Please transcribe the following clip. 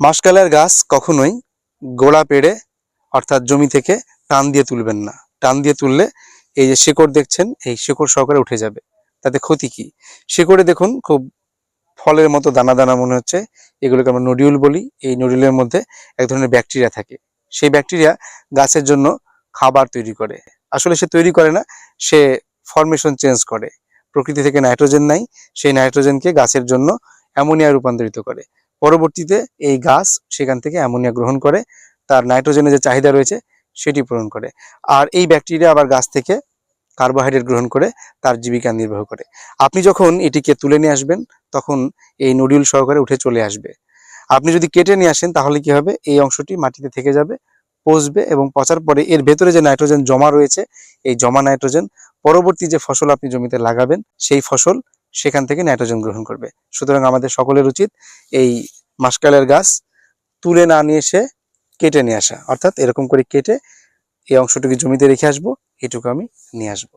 মাসকালের গাছ কখনোই গোড়া পেড়ে, অর্থাৎ জমি থেকে টান দিয়ে তুলবেন না। টান দিয়ে তুললে এই যে শিকড় দেখছেন, এই শিকড় সহকারে উঠে যাবে। তাতে ক্ষতি কি? শিকড়ে দেখুন, খুব ফলের মতো দানা দানা মনে হচ্ছে। এগুলোকে আমরা নডিউল বলি। এই নডিউলের মধ্যে এক ধরনের ব্যাকটেরিয়া থাকে। সেই ব্যাকটেরিয়া গাছের জন্য খাবার তৈরি করে। আসলে সে তৈরি করে না, সে ফরমেশন চেঞ্জ করে। প্রকৃতি থেকে নাইট্রোজেন নাই, সেই নাইট্রোজেনকে গাছের জন্য অ্যামোনিয়া রূপান্তরিত করে। পরবর্তীতে এই গাছ সেখান থেকে অ্যামোনিয়া গ্রহণ করে, তার নাইট্রোজেনের যে চাহিদা রয়েছে সেটি পূরণ করে। আর এই ব্যাকটেরিয়া আবার গাছ থেকে কার্বোহাইড্রেট গ্রহণ করে, তার জীবিকা নির্বাহ করে। আপনি যখন এটিকে তুলে নিয়ে আসবেন, তখন এই নডিউল সহকারে উঠে চলে আসবে। আপনি যদি কেটে নিয়ে আসেন, তাহলে কি হবে? এই অংশটি মাটিতে থেকে যাবে, পচবে এবং পচার পরে এর ভেতরে যে নাইট্রোজেন জমা রয়েছে, এই জমা নাইট্রোজেন পরবর্তী যে ফসল আপনি জমিতে লাগাবেন, সেই ফসল সেখান থেকে নাইট্রোজেন গ্রহণ করবে। সুতরাং আমাদের সকলের উচিত এই মাসকালের গাছ তুলে না নিয়ে এসে কেটে নিয়ে আসা। অর্থাৎ এরকম করে কেটে এই অংশটুকু জমিতে রেখে আসব, এটুকু আমি নিয়ে আসব।